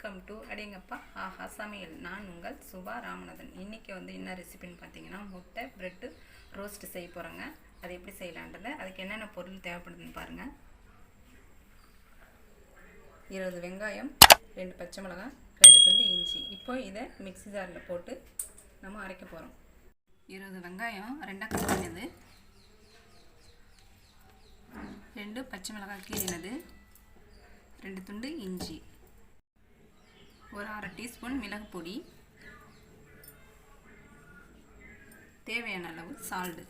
Welcome to அடேங்கப்பா ஆஹா சமையல். நான் உங்கள் சுபா ராமநாதன். இன்றைக்கி வந்து என்ன ரெசிபின்னு பார்த்தீங்கன்னா முட்டை ப்ரெட்டு ரோஸ்ட்டு செய்ய போகிறேங்க அது எப்படி செய்யலான்றதை அதுக்கு என்னென்ன பொருள் தேவைப்படுதுன்னு பாருங்கள் இருபது வெங்காயம் ரெண்டு பச்சை மிளகாய் ரெண்டு துண்டு இஞ்சி. இப்போ இதை மிக்ஸி ஜாரில் போட்டு நம்ம அரைக்க போகிறோம் இருபது வெங்காயம் ரெண்டாக கட் ரெண்டு பச்சை மிளகாய் கீழினது ரெண்டு துண்டு இஞ்சி. ஒரு அரை டீஸ்பூன் மிளகு பொடி தேவையான அளவு சால்டு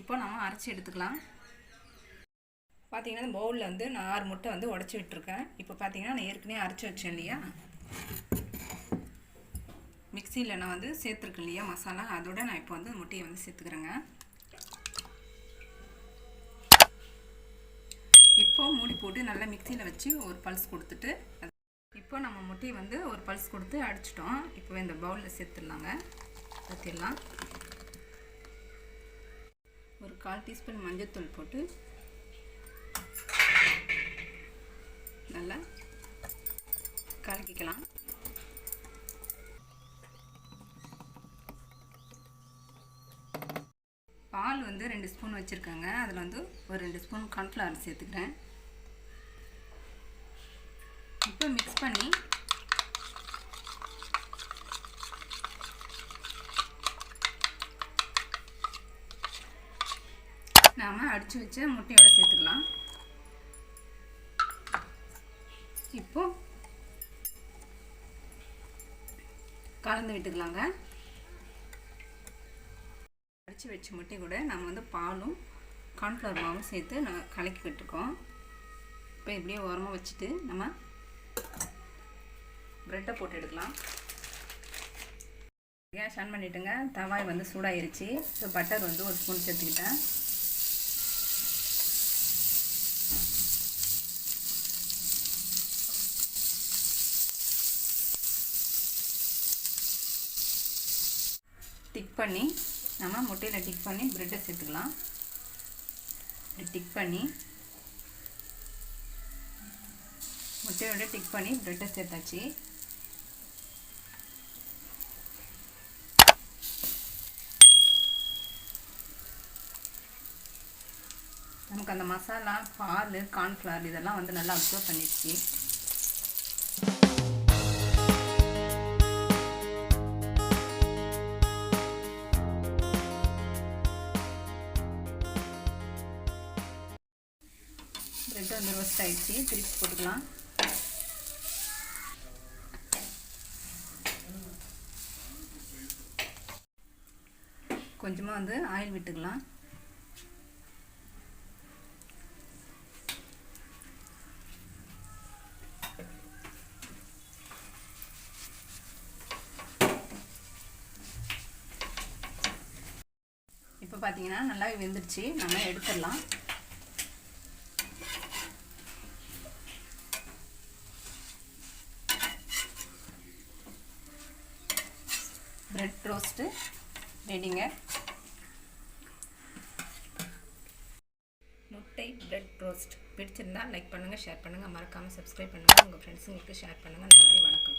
இப்போ நம்ம அரைச்சி எடுத்துக்கலாம். பார்த்தீங்கன்னா பவுலில் வந்து நான் ஆறு முட்டை வந்து உடச்சி விட்டுருக்கேன். இப்போ பார்த்தீங்கன்னா நான் ஏற்கனவே அரைச்சி வச்சேன் இல்லையா? மிக்சியில் நான் வந்து சேர்த்துருக்கேன் இல்லையா? மசாலா. அதோட நான் இப்போ வந்து முட்டையை வந்து சேர்த்துக்கிறேங்க இப்போ மூடி போட்டு நல்லா மிக்சியில் வச்சு ஒரு பல்ஸ் கொடுத்துட்டு இப்போ நம்ம முட்டையை வந்து ஒரு பல்ஸ் கொடுத்து அடிச்சிட்டோம். இப்போ இந்த பவுலில் சேர்த்துடலாங்க. ஊற்றிடலாம் ஒரு கால் டீஸ்பூன் மஞ்சத்தூள் போட்டு நல்லா கலக்கிக்கலாம். பால் வந்து ரெண்டு ஸ்பூன் வச்சுருக்கேங்க. அதில் வந்து ஒரு ரெண்டு ஸ்பூன் கார்ன்ஃப்ளவர் சேர்த்துக்கிறேன். இப்போ மிக்ஸ் பண்ணி நாம் அடித்து வச்ச முட்டையோடு சேர்த்துக்கலாம். இப்போ கலந்து விட்டுக்கலாங்க. அடித்து வச்ச முட்டை கூட நம்ம வந்து பாலும் கார்ன்ஃப்ளவர் மாவும் சேர்த்து நான் கலக்கி விட்டுருக்கோம். இப்போ இப்படியே ஓரமாக வச்சுட்டு நம்ம ப்ரெட்டை போட்டு எடுக்கலாம். கேஸ் ஆன் பண்ணிவிட்டுங்க தவாய் வந்து சூடாயிருச்சு. ஸோ பட்டர் வந்து ஒரு ஸ்பூன் சேர்த்துக்கிட்டேன். டிக் பண்ணி நம்ம முட்டையில் டிக் பண்ணி ப்ரெட்டை சேர்த்துக்கலாம். இப்படி டிக் பண்ணி முட்டையோட டிக் பண்ணி ப்ரெட்டை சேர்த்தாச்சு நமக்கு அந்த மசாலா பால் கார்ன்ஃப்ளவர் இதெல்லாம் வந்து நல்லா அப்சர்வ் பண்ணிடுச்சு. ப்ரெட் வந்து ரோஸ்ட் ஆகிடுச்சு திருப்பி போட்டுக்கலாம். கொஞ்சமாக வந்து ஆயில் விட்டுக்கலாம். இப்போ பார்த்தீங்கன்னா நல்லா வெந்துடுச்சு. நம்ம எடுத்துடலாம். பிரெட் ரோஸ்ட்டு ரெடிங்க முட்டை பிரெட் ரோஸ்ட் பிடிச்சிருந்தா லைக் பண்ணுங்கள் ஷேர் பண்ணுங்கள் மறக்காமல் சப்ஸ்கிரைப் பண்ணுங்கள் உங்கள் ஃப்ரெண்ட்ஸுங்களுக்கு ஷேர் பண்ணுங்கள் நன்றி வணக்கம்.